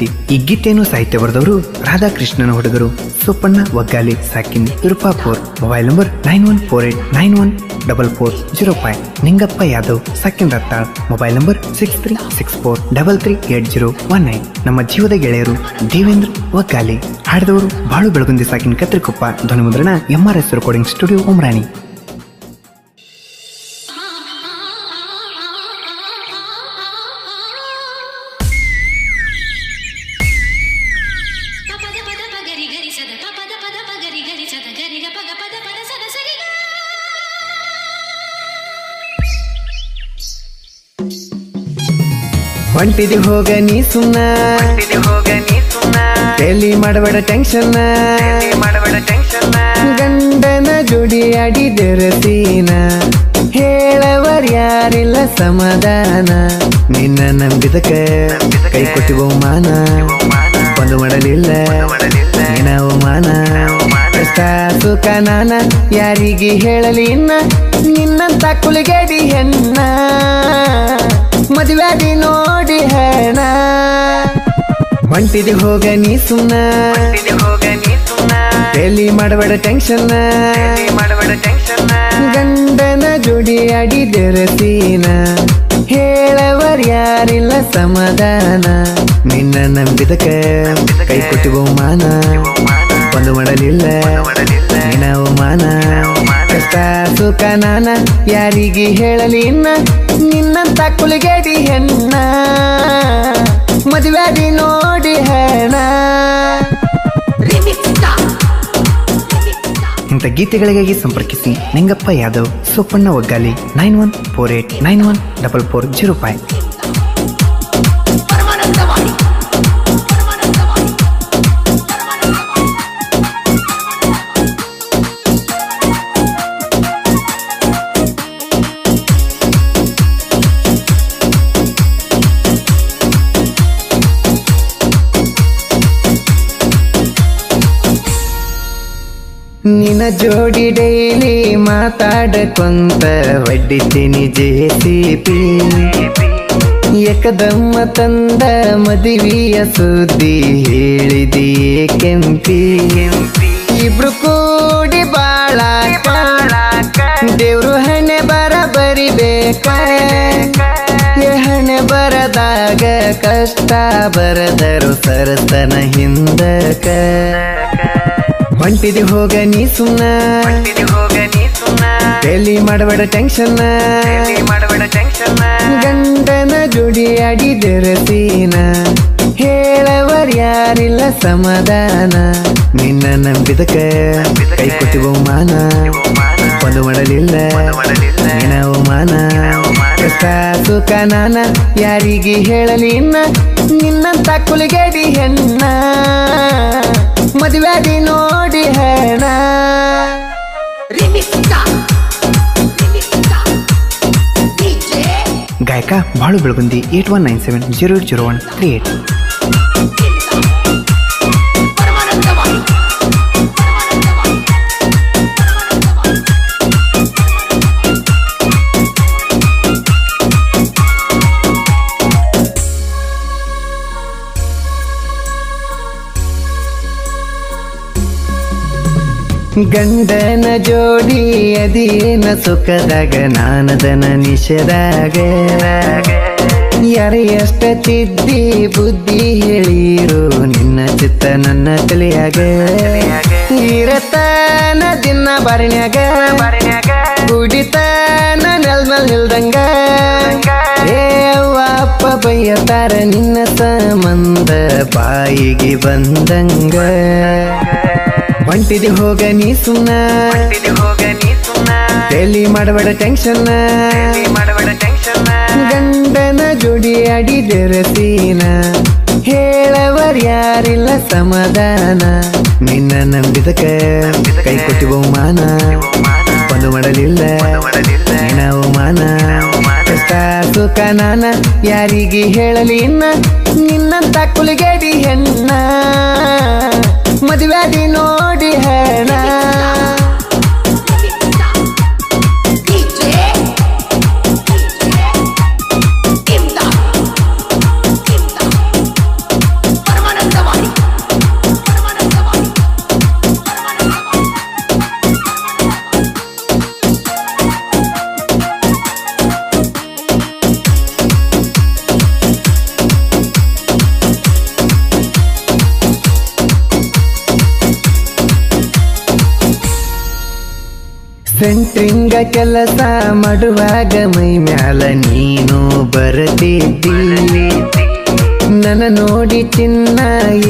ಗೀತೆ ಈ ಗೀತೆಯನ್ನು ಸಾಹಿತ್ಯ ಬರೆದವರು ರಾಧಾಕೃಷ್ಣನ ಹುಡುಗರು Suppanna Oggali ಸಾಕಿನ್ Tirupapur mobile number nine one four eight nine one double four zero five Ningappa Yadav ಸಾಕಿನ್ Rattal mobile number six three six four double three eight zero one nine. ನಮ್ಮ ಜೀವದ ಗೆಳೆಯರು ದೇವೇಂದ್ರ ಒಗ್ಗಾಲಿ. ಹಾಡಿದವರು ಬಾಳು ಬೆಳಗುಂದಿ ಸಾಕಿನ Katrikoppa ಧ್ವನಿಮುದ್ರಣ M R S recording studio Umrani. ಹೊಂಟಿದಿ ಹೋಗ ನೀ ಸುನ್ನ ಎಲ್ಲಿ ಮಾಡಬೇಡ tension ಗಂಡನ ಜೋಡಿ ಅಡಿ ಸೀನ ಹೇಳವರ್ ಯಾರಿಲ್ಲ ಸಮಾಧಾನ. ನಿನ್ನ ನಂಬಿದಕ ಕೈ ಕೊಟ್ಟಿ ಬಹುಮಾನ ಬಂದು ಮಾಡಲಿಲ್ಲ. ನಿನ್ನ ಅವಮಾನ. ಕಷ್ಟ ಸುಖ ನಾನ ಯಾರಿಗೆ ಹೇಳಲಿ ಇನ್ನ? ನಿನ್ನಂತ ಕುಲಿಗೇಡಿ ಹೆಣ್ಣ. ಮದುವೆ ನೋಡಿ ಹೆಣ. ಮಂಟಿದೆ ಹೋಗ ನೀ ಸುಮ್ಮನ ಎಲ್ಲಿ ಮಾಡಬೇಡ ಟೆನ್ಷನ್ ಗಂಡನ ಜೋಡಿ ಅಡಿ ಸೀನ ಹೇಳವರ್ ಯಾರಿಲ್ಲ ಸಮಾಧಾನ. ನಿನ್ನ ನಂಬಿದಕ ಕೈ ಕೊಟ್ಟಿ ಬಹುಮಾನ ಒಂದು ಮಾಡಲಿಲ್ಲ. ನಿನ್ನ ಅವಮಾನ. ಕಷ್ಟ ಸುಖ ನಾನ ಯಾರಿಗೆ ಹೇಳಲಿ ಇನ್ನ? ನಿನ್ನಂತ ಕುಲಿಗೇಡಿ ಹೆಣ್ಣ. ಇಂಥ ಗೀತೆಗಳಿಗಾಗಿ ಸಂಪರ್ಕಿಸಿ Ningappa Yadav Sopanna Oggali nine one four eight nine one double four zero five. ನಿನ್ನ ಜೋಡಿ ಡೈಲಿ ಮಾತಾಡಕೊಂತ ಹೊಡಿತೀನಿ ಜೆ ಸಿ ಪಿ ಏಕದಮ್ಮ ತಂದ ಮದುವೆಯ ಸುದ್ದಿ ಹೇಳಿದಿ ಕೆಂಪಿ. ಇಬ್ರು ಕೂಡಿ ಬಾಳ ದೇವ್ರು ಹಣೆ ಬರ ಬರಿಬೇಕ. ಹಣೆ ಬರದಾಗ ಕಷ್ಟ ಬರದರು ಸರತನ ಹಿಂದಕ. ಹೊಂಟಿದಿ ಹೋಗ ನೀ ಸುಮ್ಮನ ಡೆಲ್ಲಿ ಮಾಡಬೇಡ ಟೆನ್ಷನ್ ಗಂಡನ ಜೋಡಿ ಅಡಿದರೆ ಸೀನ. ಹೇಳವರ್ ಯಾರಿಲ್ಲ ಸಮಾಧಾನ. ನಿನ್ನ ನಂಬಿದಕ ಕೈ ಕೊಟ್ಟಿ ಬಹುಮಾನ ಒಂದು ಮಾಡಲಿಲ್ಲ ನಿನ್ನ ಅವಮಾನ. ಸುಖ ನಾನ ಯಾರಿಗೆ ಹೇಳಲಿ ನಿನ್ನಂತ ಕುಲಿಗೇಡಿ ಹೆಣ್ಣ. ಮದುವೆದಿ ನೋಡಿ ಹೆಣ ಗಾಯಕ Balu Belagundi eight one nine seven zero eight zero one three eight ಗಂಡನ ಜೋಡಿ ಅದೇನ ಸುಖದಾಗ ನಾನದನ ನಿಷದಾಗ ಯಾರ ಎಷ್ಟ ತಿದ್ದಿ ಬುದ್ಧಿ ಹೇಳಿರು, ನಿನ್ನ ಚಿತ್ತ ನನ್ನ ತಲೆಯಾಗ. ಇರತನ ದಿನ ಬರಣ್ಯಾಗ ಕುಡಿತನ ನೆಲ್ಮಲ್ ನಿಲ್ದಂಗ. ಅಪ್ಪ ಬೈಯತಾರ ನಿನ್ನ ಸಂಬಂಧ, ಬಾಯಿಗೆ ಬಂದಂಗ. ಹೊಂಟಿದಿ ಹೋಗ ನೀ ಸುಮ್ಮ ಡೆಲ್ಲಿ ಮಾಡಬೇಡ ಟೆನ್ಷನ್ ಗಂಡನ ಜೋಡಿ ಆಡಿದರ ಸೀನ. ಹೇಳವರ್ ಯಾರಿಲ್ಲ ಸಮಾಧಾನ ನಿನ್ನ ನಂಬಿದಕ ಕೈ ಕೊಟ್ಟಿ ಬಹುಮಾನ. ಒಂದು ಮಾಡಲಿಲ್ಲ. ನಿನ್ನ ಅವಮಾನ. ಕಷ್ಟ ಸುಖ ನಾನ ಯಾರಿಗೆ ಹೇಳಲಿ ಇನ್ನ. ನಿನ್ನಂತ ಕುಲಿಗೇಡಿ ಹೆಣ್ಣ. ಮದುವೆ ನೋಡಿ ಸೆಂಟ್ರಿಂಗ ಕೆಲಸ ಮಾಡುವಾಗ ಮೈ ಮ್ಯಾಲ ನೀನು ಬರದಿದ್ದಿ ನನ್ನ ನೋಡಿ ಚಿನ್ನ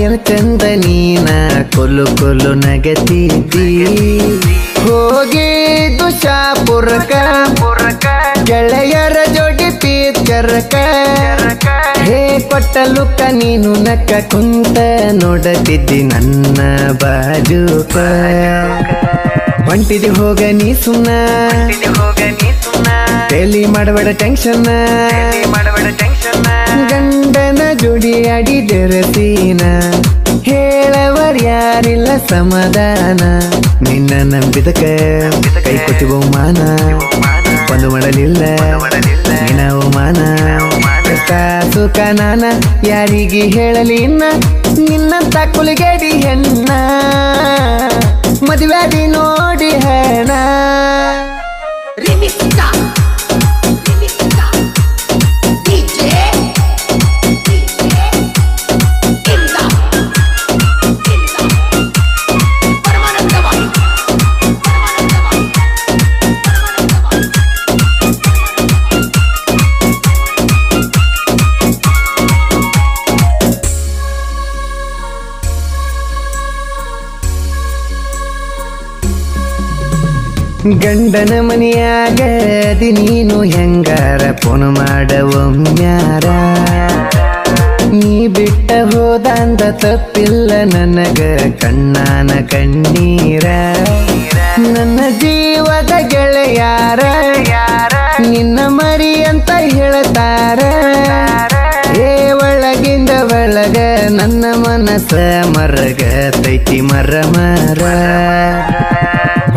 ಏನ್ ಚಂದ ನೀನ ಕೊಲು ಕೊಲು ನಗತಿದ್ದಿ ಹೋಗಿದ್ದು ಶಾಪುರಕ ಗೆಳೆಯರ ಜೋಡಿ ಪೀಚರಕ ಹೇ ಕೊಟ್ಟಲು ಲುಕ್ಕ ನೀನು ನಕ್ಕ ಕುಂತ ನೋಡತಿದ್ದಿ ನನ್ನ ಬಾಜುಕ. ಹೊಂಟಿದಿ ಹೋಗ ನೀ ಸುಮ್ಮ ತೇಲಿ ಮಾಡಬೇಡ ಟೆನ್ಷನ್. ಗಂಡನ ಜೋಡಿ ಅಡಿ ಜರಸೀನ ಹೇಳವರ್ ಯಾರಿಲ್ಲ ಸಮಾಧಾನ. ನಿನ್ನ ನಂಬಿದಕ ಕೈ ಕೊಟ್ಟಿ ಬಹುಮಾನ. ಒಂದು ಮಾಡಲಿಲ್ಲ. ನಿನ್ನ ಅವಮಾನ. ಸುಖ ನಾನ ಯಾರಿಗೆ ಹೇಳಲಿ ಇನ್ನ? ನಿನ್ನಂತ ಕುಲಿಗೇಡಿ ಹೆಣ್ಣ. ಮದುವೆ ನೋಡಿ है ना। रिमिक्स का। ಗಂಡನ ಮನೆಯಾಗದಿ ನೀನು ಹೆಂಗಾರ ಫೋನ್ ಮಾಡವಮ್ಯಾರ ನೀ ಬಿಟ್ಟ ಹೋದಂದ ತಪ್ಪಿಲ್ಲ ನನಗ ಕಣ್ಣಾನ ಕಣ್ಣೀರ. ನನ್ನ ಜೀವದ ಗೆಳೆಯಾರ, ನಿನ್ನ ಮರಿ ಅಂತ ಹೇಳ್ತಾರ. ಏ ಒಳಗಿಂದ ಒಳಗ ನನ್ನ ಮನಸ್ಸ ಮರಗ ತೈತಿ ಮರ ಮರ.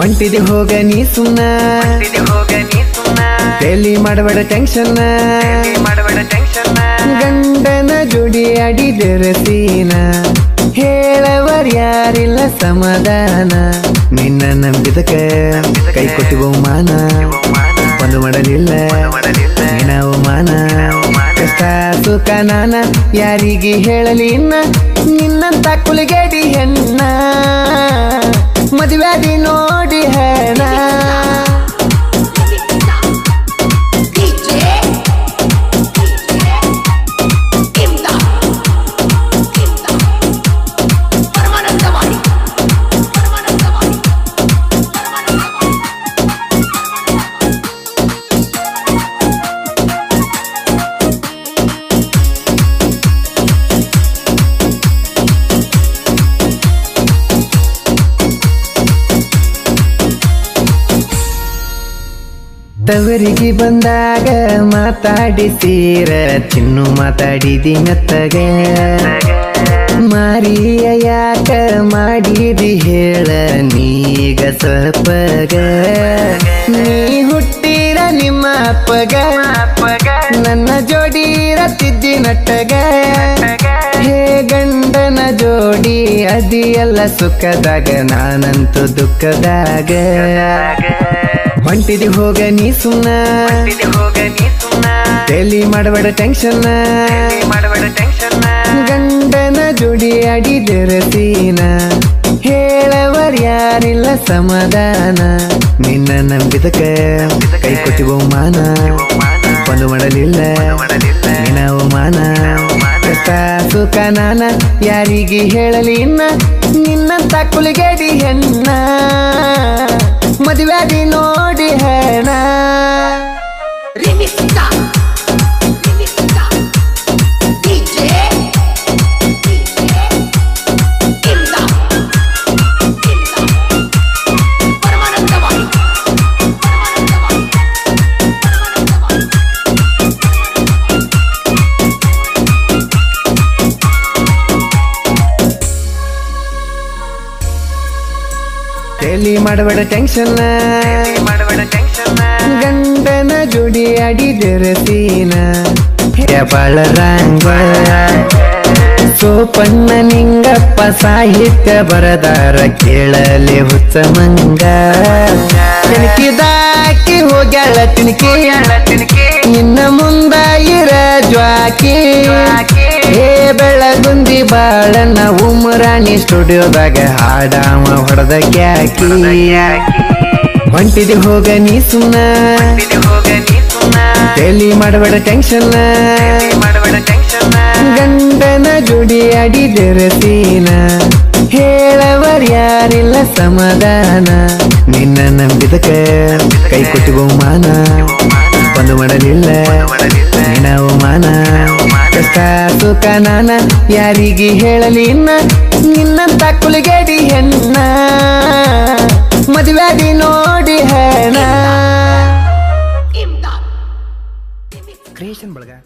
ಹೊಂಟಿದೆ ಹೋಗ ನೀ ಸುಮ್ಮ ತೇಲಿ ಮಾಡಬೇಡ ಟೆನ್ಷನ್ ಗಂಡನ ಜೋಡಿ ಅಡಿದರ ಸೀನ. ಹೇಳವರ್ ಯಾರಿಲ್ಲ ಸಮಾಧಾನ. ನಿನ್ನ ನಂಬಿದಕ ಕೈ ಕೊಟ್ಟಿ ಬಹುಮಾನ ಒಂದು ಮಾಡಲಿಲ್ಲ. ಅವಮಾನ. ಕಷ್ಟ ಸುಖ ನಾನ ಯಾರಿಗೆ ಹೇಳಲಿ ಇನ್ನ? ನಿನ್ನಂತ ಕುಲಿಗೇಡಿ ಹೆಣ್ಣ. ಮದುವೆ ನೋಡಿ ಹೆಣ ತವರಿಗೆ ಬಂದಾಗ ಮಾತಾಡಿಸೀರ, ತಿನ್ನು ಮಾತಾಡಿದಿ ಮೆತ್ತಗ. ಮಾರಿಯ ಯಾಕ ಮಾಡಿದಿ ಹೇಳ, ನೀಗ ಸ್ವಲ್ಪಗ. ನೀ ಹುಟ್ಟಿರ ನಿಮ್ಮ ಅಪ್ಪಗ, ನನ್ನ ಜೋಡಿ ತಿದ್ದಿ ನಟ್ಟಗ ಹೇ ಗಂಡನ ಜೋಡಿ ಅದಿಯಲ್ಲ ಸುಖದಾಗ, ನಾನಂತೂ ದುಃಖದಾಗ. ಹೊಂಟಿದಿ ಹೋಗ ನೀ ಸುಮ್ಮ ತೇಲಿ ಮಾಡಬೇಡ ಟೆನ್ಷನ್ ಗಂಡನ ಜೋಡಿ ಅಡಿದರ ಸೀನ ಹೇಳವರ್ ಯಾರಿಲ್ಲ ಸಮಾಧಾನ. ನಿನ್ನ ನಂಬಿದಕ ಕೈ ಕೊಟ್ಟಿ ಬಹುಮಾನ ಬಂದು ಮಾಡಲಿಲ್ಲ. ನಿನ್ನ ಅವಮಾನ. ಸುಖ ನಾನ. ಯಾರಿಗೆ ಹೇಳಲಿ ಇನ್ನ? ನಿನ್ನಂತ ಕುಲಿಗೇಡಿ ಹೆಣ್ಣ. ಮದುವೆ ನೋಡಿ ಹೆಣ ಮಾಡಬೇಡ ಟೆನ್ಷನ್ ಗಂಡನ ಜೋಡಿ ಅಡಿದರ ಸೀನ ರಂಗ. ಸೋಪಣ್ಣ ನಿಂಗಪ್ಪ ಸಾಹಿತ್ಯ ಬರದಾರ ಕೇಳಲೆ ಹುಚ್ಚ ಮಂಗ ತಿಣಕಿದಾಕಿ ಹೋಗ್ಯಾಳ ತಿಣಕಿ ನಿನ್ನ ಮುಂದ ಇರ ಜ್ವಾಕಿ. ಹೇ ಬೆಳಗುಂದಿ ಬಾಳಣ್ಣ ಉಮರಾಣಿ ಸ್ಟುಡಿಯೋದಾಗ ಹಾಡಾಮ ಹೊಡೆದ ಕ್ಯಾಕಿ. ಹೊಂಟಿದೆ ಹೋಗ ನೀ ಸುನ್ನ ತಲಿ ಮಾಡಬೇಡ ಟೆನ್ಷನ್. ಗಂಡನ ಜೋಡಿ ಅಡಿ ಸೀನ ಹೇಳವರ್ ಯಾರಿಲ್ಲ ಸಮಾಧಾನ. ನಿನ್ನ ನಂಬಿದಕ್ಕೆ ಕೈ ಕೊಟ್ಟು ಬಹುಮಾನ ಬಂದು ಮಾಡಲಿಲ್ಲ. ನಿನ್ನ ಅವಮಾನ. ಕಷ್ಟ ಸುಖ ನಾನ ಯಾರಿಗೆ ಹೇಳಲಿ ಇನ್ನ? ನಿನ್ನಂತ ಕುಲಿಗೇಡಿ ಹೆಣ್ಣ. ಮದುವೆಯಾಗಿ ನೋಡಿ ಹೆಣ. ಕ್ರಿಯೇಷನ್ ಬಳಗ.